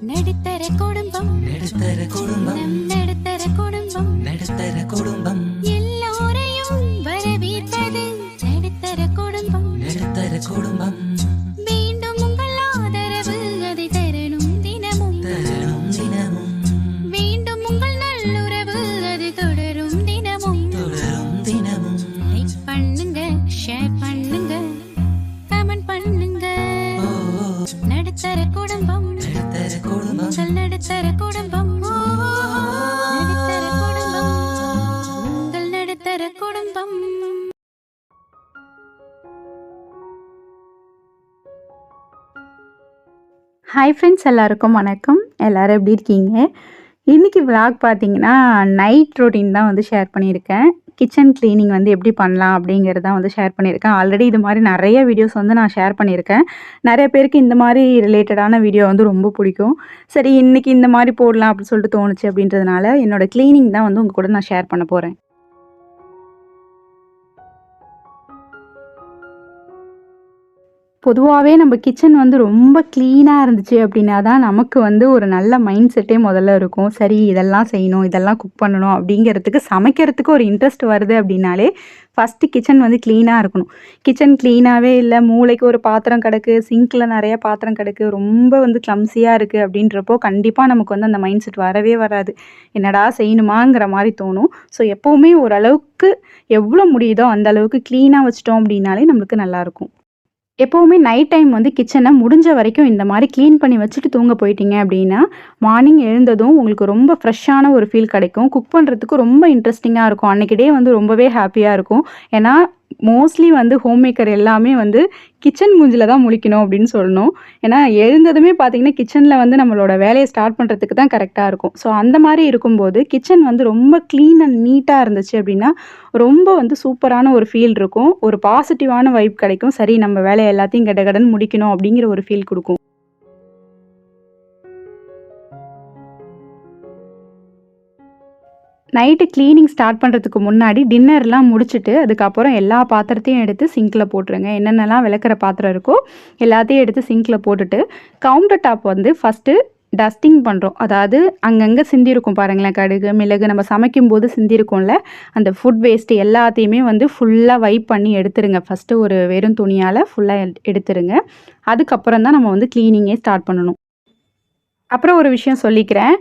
நடுத்தர குடும்பம். நடுத்தர குடும்பம். நடுத்தர குடும்பம். நடுத்தர ஹாய் ஃப்ரெண்ட்ஸ் எல்லாருக்கும் வணக்கம். எல்லாரும் எப்படி இருக்கீங்க? இன்றைக்கி vlog பார்த்தீங்கன்னா நைட் ரொட்டீன் தான் வந்து ஷேர் பண்ணியிருக்கேன். கிச்சன் க்ளீனிங் வந்து எப்படி பண்ணலாம் அப்படிங்கிறத வந்து ஷேர் பண்ணியிருக்கேன். ஆல்ரெடி இது மாதிரி நிறைய வீடியோஸ் வந்து நான் ஷேர் பண்ணியிருக்கேன். நிறைய பேருக்கு இந்த மாதிரி ரிலேட்டடான வீடியோ வந்து ரொம்ப பிடிக்கும். சரி இன்றைக்கி இந்த மாதிரி போடலாம் அப்படின்னு சொல்லிட்டு தோணுச்சு அப்படின்றதுனால என்னோடய க்ளீனிங் தான் வந்து உங்கள் கூட நான் ஷேர் பண்ண போகிறேன் பொதுவாகவே நம்ம கிச்சன் வந்து ரொம்ப க்ளீனாக இருந்துச்சு அப்படின்னா தான் நமக்கு வந்து ஒரு நல்ல மைண்ட் செட்டே முதல்ல இருக்கும். சரி இதெல்லாம் செய்யணும் இதெல்லாம் குக் பண்ணணும் அப்படிங்கிறதுக்கு சமைக்கிறதுக்கு ஒரு இன்ட்ரெஸ்ட் வருது அப்படின்னாலே ஃபஸ்ட்டு கிச்சன் வந்து க்ளீனாக இருக்கணும். கிச்சன் க்ளீனாகவே இல்லை மூளைக்கு ஒரு பாத்திரம் கிடக்கு சிங்க்கில் நிறைய பாத்திரம் கிடக்கு ரொம்ப வந்து க்ளம்ஸியாக இருக்குது அப்படின்றப்போ கண்டிப்பாக நமக்கு வந்து அந்த மைண்ட் செட் வரவே வராது. என்னடா செய்யணுமாங்கிற மாதிரி தோணும். ஸோ எப்போவுமே ஓரளவுக்கு எவ்வளோ முடியுதோ அந்த அளவுக்கு க்ளீனாக வச்சிட்டோம் அப்படின்னாலே நம்மளுக்கு நல்லாயிருக்கும் எப்போவுமே நைட் டைம் வந்து கிச்சனை முடிஞ்ச வரைக்கும் இந்த மாதிரி க்ளீன் பண்ணி வச்சுட்டு தூங்க போயிட்டீங்க அப்படின்னா மார்னிங் எழுந்ததும் உங்களுக்கு ரொம்ப ஃப்ரெஷ்ஷான ஒரு ஃபீல் கிடைக்கும். குக் பண்ணுறதுக்கு ரொம்ப இன்ட்ரெஸ்டிங்காக இருக்கும். அன்றைக்கி டே வந்து ரொம்பவே ஹாப்பியாக இருக்கும். ஏன்னா மோஸ்ட்லி வந்து ஹோம் மேக்கர் எல்லாமே வந்து கிச்சன் மூஞ்சில் தான் முழிக்கணும் அப்படின்னு சொல்லணும். ஏன்னா எழுந்ததுமே பார்த்தீங்கன்னா கிச்சனில் வந்து நம்மளோட வேலையை ஸ்டார்ட் பண்ணுறதுக்கு தான் கரெக்டாக இருக்கும். ஸோ அந்த மாதிரி இருக்கும்போது கிச்சன் வந்து ரொம்ப க்ளீன் அண்ட் நீட்டாக இருந்துச்சு அப்படின்னா ரொம்ப வந்து சூப்பரான ஒரு ஃபீல் இருக்கும். ஒரு பாசிட்டிவான வைப் கிடைக்கும். சரி நம்ம வேலையை எல்லாத்தையும் கடகடன்னு முடிக்கணும் அப்படிங்கிற ஒரு ஃபீல் கொடுக்கும். நைட்டு க்ளீனிங் ஸ்டார்ட் பண்ணுறதுக்கு முன்னாடி டின்னர்லாம் முடிச்சுட்டு அதுக்கப்புறம் எல்லா பாத்திரத்தையும் எடுத்து சிங்கில் போட்டுருங்க. என்னென்னலாம் விளக்குற பாத்திரம் இருக்கோ எல்லாத்தையும் எடுத்து சிங்கில் போட்டுட்டு கவுண்டர் டாப் வந்து ஃபஸ்ட்டு டஸ்டிங் பண்ணுறோம் அதாவது அங்கங்கே சிந்திருக்கும் பாருங்களேன் கடுகு மிளகு நம்ம சமைக்கும்போது சிந்திருக்கும்ல அந்த ஃபுட் வேஸ்ட்டு எல்லாத்தையுமே வந்து ஃபுல்லாக வைப் பண்ணி எடுத்துருங்க. ஃபஸ்ட்டு ஒரு வெறும் துணியால் ஃபுல்லாக எடுத்துருங்க. அதுக்கப்புறம் தான் நம்ம வந்து க்ளீனிங்கே ஸ்டார்ட் பண்ணணும். அப்புறம் ஒரு விஷயம் சொல்லிக்கிறேன்.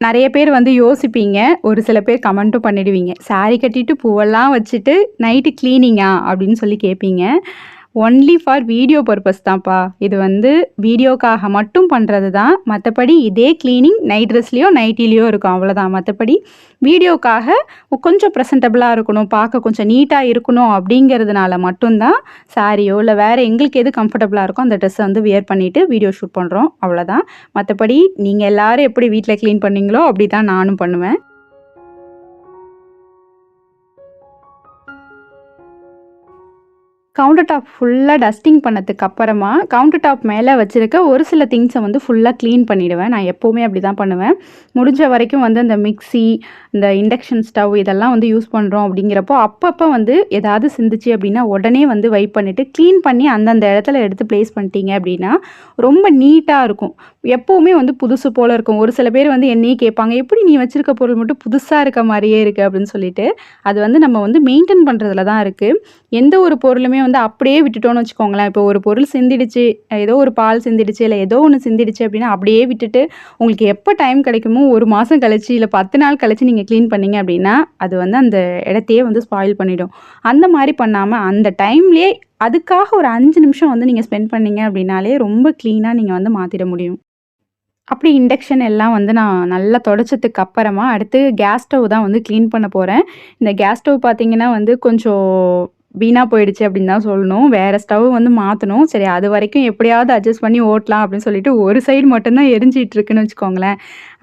நிறைய பேர் வந்து யோசிப்பீங்க. ஒரு சில பேர் கமெண்ட்டும் பண்ணிடுவீங்க. சாரி கட்டிட்டு பூவெல்லாம் வச்சுட்டு நைட்டு க்ளீனிங்கா அப்படின்னு சொல்லி கேட்பீங்க ஒன்லி ஃபார் வீடியோ பர்பஸ் தான்ப்பா. இது வந்து வீடியோக்காக மட்டும் பண்ணுறது தான். மற்றபடி இதே க்ளீனிங் நைட் ட்ரெஸ்லேயோ நைட்டிலேயோ இருக்கும். அவ்வளோதான் மற்றபடி வீடியோக்காக கொஞ்சம் ப்ரெசன்டபுளாக இருக்கணும். பார்க்க கொஞ்சம் நீட்டாக இருக்கணும் அப்படிங்கிறதுனால மட்டும்தான் சாரியோ இல்லை வேறு எங்களுக்கு எது கம்ஃபர்டபுளாக இருக்கோ அந்த ட்ரெஸ்ஸை வந்து வியர் பண்ணிவிட்டு வீடியோ ஷூட் பண்ணுறோம் அவ்வளோதான் மற்றபடி நீங்கள் எல்லோரும் எப்படி வீட்டில் க்ளீன் பண்ணீங்களோ அப்படி தான் நானும் பண்ணுவேன். கவுண்டர் டாப் ஃபுல்லாக டஸ்டிங் பண்ணதுக்கு அப்புறமா கவுண்டர் டாப் மேலே வச்சுருக்க ஒரு சில திங்ஸை வந்து ஃபுல்லாக க்ளீன் பண்ணிவிடுவேன் நான் எப்போவுமே அப்படி தான் பண்ணுவேன். முடிஞ்ச வரைக்கும் வந்து இந்த மிக்ஸி இந்த இண்டக்ஷன் ஸ்டவ் இதெல்லாம் வந்து யூஸ் பண்ணுறோம் அப்படிங்கிறப்போ அப்பப்போ வந்து ஏதாவது சிந்துச்சு அப்படின்னா உடனே வந்து வைப் பண்ணிவிட்டு க்ளீன் பண்ணி அந்தந்த இடத்துல எடுத்து ப்ளேஸ் பண்ணிட்டீங்க அப்படின்னா ரொம்ப நீட்டாக இருக்கும். எப்போவுமே வந்து புதுசு போல் இருக்கும். ஒரு சில பேர் வந்து என்னையே கேட்பாங்க எப்படி நீ வச்சுருக்க பொருள் மட்டும் புதுசாக இருக்க மாதிரியே இருக்குது அப்படின்னு சொல்லிட்டு அது வந்து நம்ம வந்து மெயின்டைன் பண்ணுறதுல தான் இருக்குது எந்த ஒரு பொருளுமே வந்து அப்படியே விட்டுட்டோம்னு வச்சுக்கோங்களேன். இப்போ ஒரு பொருள் சிந்திடுச்சு ஏதோ ஒரு பால் சிந்திடுச்சு இல்லை ஏதோ ஒன்று சிந்திடுச்சு அப்படின்னா அப்படியே விட்டுட்டு உங்களுக்கு எப்போ டைம் கிடைக்குமோ ஒரு மாதம் கழிச்சு இல்லை பத்து நாள் கழிச்சு நீங்கள் க்ளீன் பண்ணீங்க அப்படின்னா அது வந்து அந்த இடத்தையே வந்து ஸ்பாயில் பண்ணிடும். அந்த மாதிரி பண்ணாமல் அந்த டைம்லேயே அதுக்காக ஒரு அஞ்சு நிமிஷம் வந்து நீங்கள் ஸ்பெண்ட் பண்ணீங்க அப்படின்னாலே ரொம்ப க்ளீனாக நீங்கள் வந்து மாற்றிட முடியும். அப்படி இண்டக்ஷன் எல்லாம் வந்து நான் நல்லா தொடச்சதுக்கு அப்புறமா அடுத்து கேஸ் ஸ்டவ் தான் வந்து க்ளீன் பண்ண போகிறேன் இந்த கேஸ் ஸ்டவ் பார்த்தீங்கன்னா வந்து கொஞ்சம் வீணாக போயிடுச்சு அப்படின்னு தான் சொல்லணும். வேறு ஸ்டவ் வந்து மாற்றணும் சரி அது வரைக்கும் எப்படியாவது அட்ஜஸ்ட் பண்ணி ஓட்டலாம் அப்படின்னு சொல்லிட்டு ஒரு சைடு மட்டும்தான் எரிஞ்சிட்டு இருக்குன்னு வச்சுக்கோங்களேன்.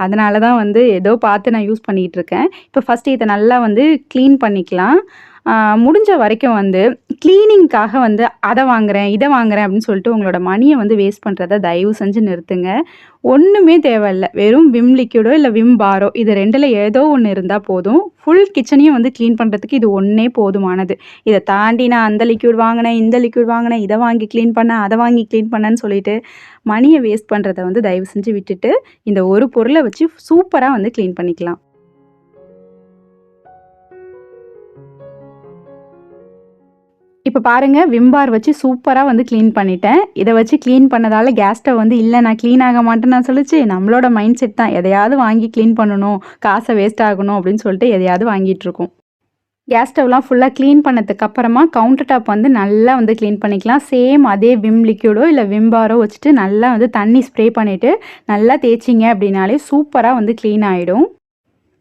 அதனால தான் வந்து ஏதோ பார்த்து நான் யூஸ் பண்ணிகிட்டு இருக்கேன். இப்போ ஃபஸ்ட்டு இதை நல்லா வந்து க்ளீன் பண்ணிக்கலாம். முடிஞ்ச வரைக்கும் வந்து க்ளீனிங்க்காக வந்து அதை வாங்குறேன் இதை வாங்குறேன் அப்படின்னு சொல்லிட்டு உங்களோட மணியை வந்து வேஸ்ட் பண்ணுறத தயவு செஞ்சு நிறுத்துங்க. ஒன்றுமே தேவையில்ல. வெறும் விம் லிக்யூடோ இல்லை விம் பாரோ இது ரெண்டில் ஏதோ ஒன்று இருந்தால் போதும். ஃபுல் கிச்சனையும் வந்து க்ளீன் பண்ணுறதுக்கு இது ஒன்றே போதுமானது. இதை தாண்டி நான் அந்த லிக்யூட் வாங்கினேன் இந்த லிக்யூட் வாங்கினேன் இதை வாங்கி க்ளீன் பண்ணேன் அதை வாங்கி க்ளீன் பண்ணேன்னு சொல்லிட்டு மணியை வேஸ்ட் பண்ணுறத வந்து தயவு செஞ்சு விட்டுட்டு இந்த ஒரு பொருளை வச்சு சூப்பராக வந்து க்ளீன் பண்ணிக்கலாம். இப்போ பாருங்க விம்பார் வச்சு சூப்பராக வந்து க்ளீன் பண்ணிட்டேன். இதை வச்சு க்ளீன் பண்ணதால கேஸ் ஸ்டவ் வந்து இல்லை நான் க்ளீன் ஆக மாட்டேன்னு நான் சொல்லிச்சு. நம்மளோட மைண்ட் செட் தான். எதையாவது வாங்கி க்ளீன் பண்ணணும் காசை வேஸ்ட் ஆகணும் அப்படின்னு சொல்லிட்டு எதையாவது வாங்கிட்டு இருக்கோம். கேஸ் ஸ்டவ்லாம் ஃபுல்லாக க்ளீன் பண்ணதுக்கு அப்புறமா கவுண்டர் டாப் வந்து நல்லா வந்து க்ளீன் பண்ணிக்கலாம். சேம் அதே விம் லிக்யூடோ இல்லை விம்பாரோ வச்சுட்டு நல்லா வந்து தண்ணி ஸ்ப்ரே பண்ணிவிட்டு நல்லா தேய்ச்சிங்க அப்படின்னாலே சூப்பராக வந்து க்ளீன் ஆகிடும்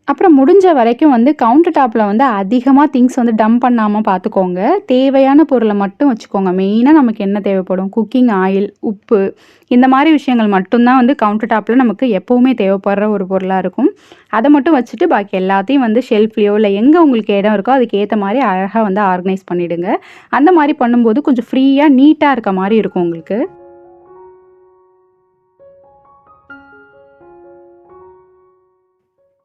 அப்புறம் முடிஞ்ச வரைக்கும் வந்து கவுண்டர் டாப்பில் வந்து அதிகமாக திங்ஸ் வந்து டம்ப் பண்ணாமல் பார்த்துக்கோங்க தேவையான பொருளை மட்டும் வச்சுக்கோங்க. மெயினாக நமக்கு என்ன தேவைப்படும்? குக்கிங் ஆயில் உப்பு இந்த மாதிரி விஷயங்கள் மட்டும்தான் வந்து கவுண்டர் டாப்பில் நமக்கு எப்போவுமே தேவைப்படுற ஒரு பொருளாக இருக்கும். அதை மட்டும் வச்சுட்டு பாக்கி எல்லாத்தையும் வந்து ஷெல்ஃப்லேயோ இல்லை எங்கே உங்களுக்கு இடம் இருக்கோ அதுக்கு ஏற்ற மாதிரி அழகாக வந்து ஆர்கனைஸ் பண்ணிவிடுங்க அந்த மாதிரி பண்ணும்போது கொஞ்சம் ஃப்ரீயாக நீட்டாக இருக்க மாதிரி இருக்கும் உங்களுக்கு.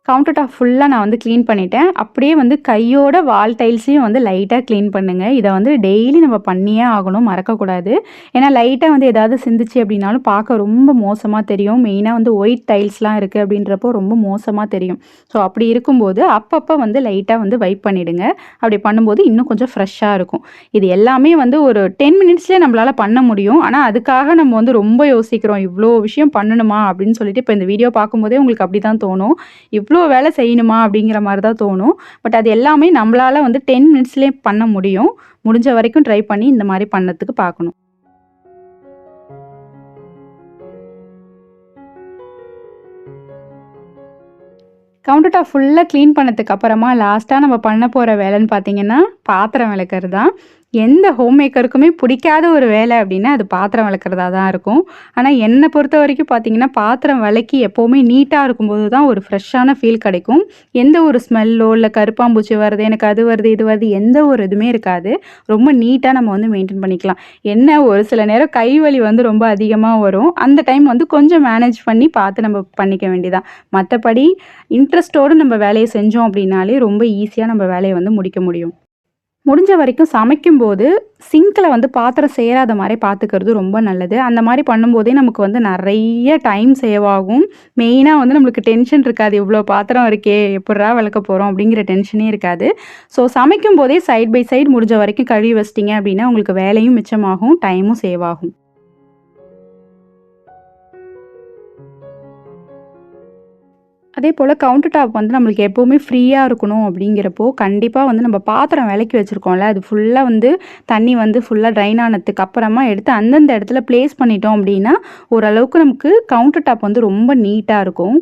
கவுண்டர் டாப் ஃபுல்லாக நான் வந்து க்ளீன் பண்ணிட்டேன். அப்படியே வந்து கையோட வால் டைல்ஸையும் வந்து லைட்டாக க்ளீன் பண்ணுங்கள் இதை வந்து டெய்லி நம்ம பண்ணியே ஆகணும் மறக்கக்கூடாது. ஏன்னா லைட்டாக வந்து ஏதாவது சிந்துச்சு அப்படின்னாலும் பார்க்க ரொம்ப மோசமாக தெரியும். மெயினாக வந்து ஒயிட் டைல்ஸ்லாம் இருக்குது அப்படின்றப்போ ரொம்ப மோசமாக தெரியும். ஸோ அப்படி இருக்கும்போது அப்பப்போ வந்து லைட்டாக வந்து வைப் பண்ணிவிடுங்க அப்படி பண்ணும்போது இன்னும் கொஞ்சம் ஃப்ரெஷ்ஷாக இருக்கும். இது எல்லாமே வந்து ஒரு டென் மினிட்ஸ்லேயே நம்மளால் பண்ண முடியும். ஆனால் அதுக்காக நம்ம வந்து ரொம்ப யோசிக்கிறோம். இவ்வளோ விஷயம் பண்ணணுமா அப்படின்னு சொல்லிட்டு இப்போ இந்த வீடியோ பார்க்கும்போதே உங்களுக்கு அப்படி தான் தோணும். இவ்வளோ வேலை செய்யணுமா அப்படிங்கிற மாதிரி தான் தோணும். பட் அது எல்லாமே நம்மளால் வந்து டென் மினிட்ஸ்லேயே பண்ண முடியும். முடிஞ்ச வரைக்கும் ட்ரை பண்ணி இந்த மாதிரி பண்ணத்துக்கு பார்க்கணும். கவுண்டர் டாப் ஃபுல்லாக க்ளீன் பண்ணதுக்கு அப்புறமா லாஸ்ட்டாக நம்ம பண்ண போகிற வேலைன்னு பார்த்தீங்கன்னா பாத்திரம் விளக்குறது தான் எந்த ஹோம் மேக்கருக்குமே பிடிக்காத ஒரு வேலை அப்படின்னா அது பாத்திரம் விளக்குறதா தான் இருக்கும். ஆனால் என்னை பொறுத்த வரைக்கும் பார்த்தீங்கன்னா பாத்திரம் விளக்கி எப்போவுமே நீட்டாக இருக்கும்போது தான் ஒரு ஃப்ரெஷ்ஷான ஃபீல் கிடைக்கும். எந்த ஒரு ஸ்மெல்லோ இல்லை கருப்பாம்பூச்சி வருது எனக்கு அது வருது இது வருது எந்த ஒரு இதுவுமே இருக்காது. ரொம்ப நீட்டாக நம்ம வந்து மெயின்டைன் பண்ணிக்கலாம். என்ன ஒரு சில நேரம் கை வலி வந்து ரொம்ப அதிகமாக வரும். அந்த டைம் வந்து கொஞ்சம் மேனேஜ் பண்ணி பார்த்து நம்ம பண்ணிக்க வேண்டியதான் மற்றபடி இன்ட்ரெஸ்ட்டோடு நம்ம வேலையை செஞ்சோம் அப்படின்னாலே ரொம்ப ஈஸியாக நம்ம வேலையை வந்து முடிக்க முடியும். முடிஞ்ச வரைக்கும் சமைக்கும்போது சிங்கில் வந்து பாத்திரம் சேராத மாதிரி பார்த்துக்கிறது ரொம்ப நல்லது. அந்த மாதிரி பண்ணும்போதே நமக்கு வந்து நிறைய டைம் சேவ் ஆகும். மெயினாக வந்து நம்மளுக்கு டென்ஷன் இருக்காது. இவ்வளோ பாத்திரம் இருக்கே எப்படா விளக்க போகிறோம் அப்படிங்கிற டென்ஷனே இருக்காது. ஸோ சமைக்கும் போதே சைட் பை சைடு முடிஞ்ச வரைக்கும் கழுவி வச்சிட்டிங்க அப்படின்னா உங்களுக்கு வேலையும் மிச்சமாகும் டைமும் சேவ் ஆகும். அதே போல் கவுண்டர் டாப் வந்து நம்மளுக்கு எப்போவுமே ஃப்ரீயாக இருக்கணும் அப்படிங்கிறப்போ கண்டிப்பாக வந்து நம்ம பாத்திரம் விளக்கி வச்சுருக்கோம்ல. அது ஃபுல்லாக வந்து தண்ணி வந்து ஃபுல்லாக ட்ரைன் ஆனதுக்கு அப்புறமா எடுத்து அந்தந்த இடத்துல ப்ளேஸ் பண்ணிட்டோம் அப்படின்னா ஓரளவுக்கு நமக்கு கவுண்டர் டாப் வந்து ரொம்ப நீட்டாக இருக்கும்.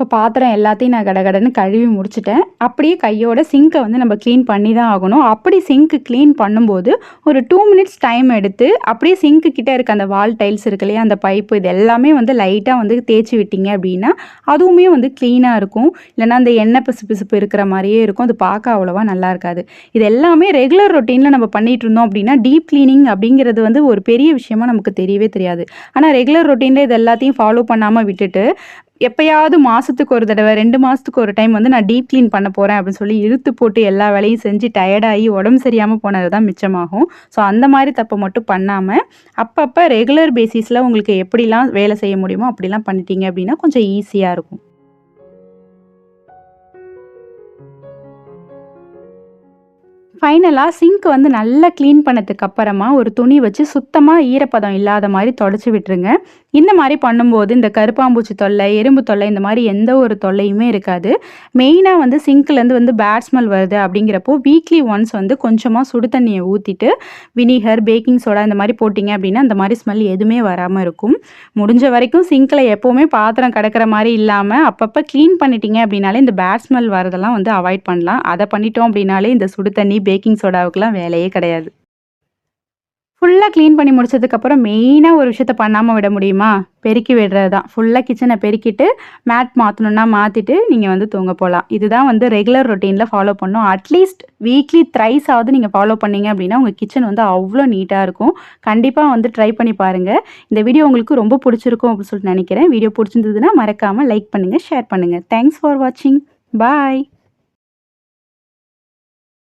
இப்போ பாத்திரம் எல்லாத்தையும் நான் கடகடன்னு கழுவி முடிச்சிட்டேன். அப்படியே கையோட சிங்க்கை வந்து நம்ம க்ளீன் பண்ணி தான் ஆகணும். அப்படி சிங்க்கு க்ளீன் பண்ணும்போது ஒரு டூ மினிட்ஸ் டைம் எடுத்து அப்படியே சிங்க்கு கிட்டே இருக்க அந்த வால் டைல்ஸ் இருக்கு இல்லையா அந்த பைப்பு இது எல்லாமே வந்து லைட்டாக வந்து தேய்ச்சி விட்டீங்க அப்படின்னா அதுவுமே வந்து க்ளீனாக இருக்கும். இல்லைன்னா அந்த எண்ணெய் பிசு பிசுப்பு இருக்கிற மாதிரியே இருக்கும். அது பார்க்க அவ்வளோவா நல்லா இருக்காது. இது எல்லாமே ரெகுலர் ரொட்டீனில் நம்ம பண்ணிட்டு இருந்தோம் அப்படின்னா டீப் க்ளீனிங் அப்படிங்கிறது வந்து ஒரு பெரிய விஷயமா நமக்கு தெரியவே தெரியாது. ஆனால் ரெகுலர் ரொட்டீனில் இது எல்லாத்தையும் ஃபாலோ பண்ணாமல் விட்டுட்டு எப்பயாவது மாதத்துக்கு ஒரு தடவை ரெண்டு மாதத்துக்கு ஒரு டைம் வந்து நான் டீப் க்ளீன் பண்ண போகிறேன் அப்படின்னு சொல்லி இழுத்து போட்டு எல்லா வேலையும் செஞ்சு டயர்டாகி உடம்பு சரியாமல் போனது தான் மிச்சமாகும். ஸோ அந்த மாதிரி தப்பை மட்டும் பண்ணாமல் அப்பப்போ ரெகுலர் பேசிஸில் உங்களுக்கு எப்படிலாம் வேலை செய்ய முடியுமோ அப்படிலாம் பண்ணிட்டீங்க அப்படின்னா கொஞ்சம் ஈஸியாக இருக்கும். ஃபைனலாக சிங்க் வந்து நல்லா க்ளீன் பண்ணதுக்கு அப்புறமா ஒரு துணி வச்சு சுத்தமாக ஈரப்பதம் இல்லாத மாதிரி தொடச்சி விட்டுருங்க. இந்த மாதிரி பண்ணும்போது இந்த கருப்பாம்பூச்சி தொல்லை எறும்பு தொல்லை இந்த மாதிரி எந்த ஒரு தொல்லையுமே இருக்காது. மெயினாக வந்து சிங்க்லேருந்து வந்து பேட் ஸ்மெல் வருது அப்படிங்கிறப்போ வீக்லி ஒன்ஸ் வந்து கொஞ்சமாக சுடு தண்ணியை ஊற்றிட்டு வினிகர் பேக்கிங் சோடா இந்த மாதிரி போட்டிங்க அப்படின்னா அந்த மாதிரி ஸ்மெல் எதுவுமே வராமல் இருக்கும். முடிஞ்ச வரைக்கும் சிங்கில் எப்போவுமே பாத்திரம் கிடக்கிற மாதிரி இல்லாமல் அப்பப்போ க்ளீன் பண்ணிட்டீங்க அப்படின்னாலே இந்த பேட் ஸ்மெல் வரதெல்லாம் வந்து அவாய்ட் பண்ணலாம். அதை பண்ணிட்டோம் அப்படின்னாலே இந்த சுடு தண்ணி பேக்கிங் சோடாவுக்குலாம் வேலையே கிடையாது. ஃபுல்லாக க்ளீன் பண்ணி முடிச்சதுக்கப்புறம் மெயினாக ஒரு விஷயத்த பண்ணாமல் விட முடியுமா? பெருக்கி விடுறது தான் ஃபுல்லாக கிச்சனை பெருக்கிட்டு மேட் மாற்றணுன்னா மாற்றிட்டு நீங்கள் வந்து தூங்க போகலாம் இதுதான் வந்து ரெகுலர் ரொட்டீனில் ஃபாலோ பண்ணணும் அட்லீஸ்ட் வீக்லி த்ரைஸ் ஆகுது நீங்கள் ஃபாலோ பண்ணீங்க அப்படின்னா உங்கள் கிச்சன் வந்து அவ்வளோ நீட்டாக இருக்கும். கண்டிப்பாக வந்து ட்ரை பண்ணி பாருங்கள் இந்த வீடியோ உங்களுக்கு ரொம்ப பிடிச்சிருக்கும் அப்படின்னு சொல்லிட்டு நினைக்கிறேன். வீடியோ பிடிச்சிருந்ததுன்னா மறக்காமல் லைக் பண்ணுங்கள் ஷேர் பண்ணுங்கள் தேங்க்ஸ் ஃபார் வாட்சிங் பாய்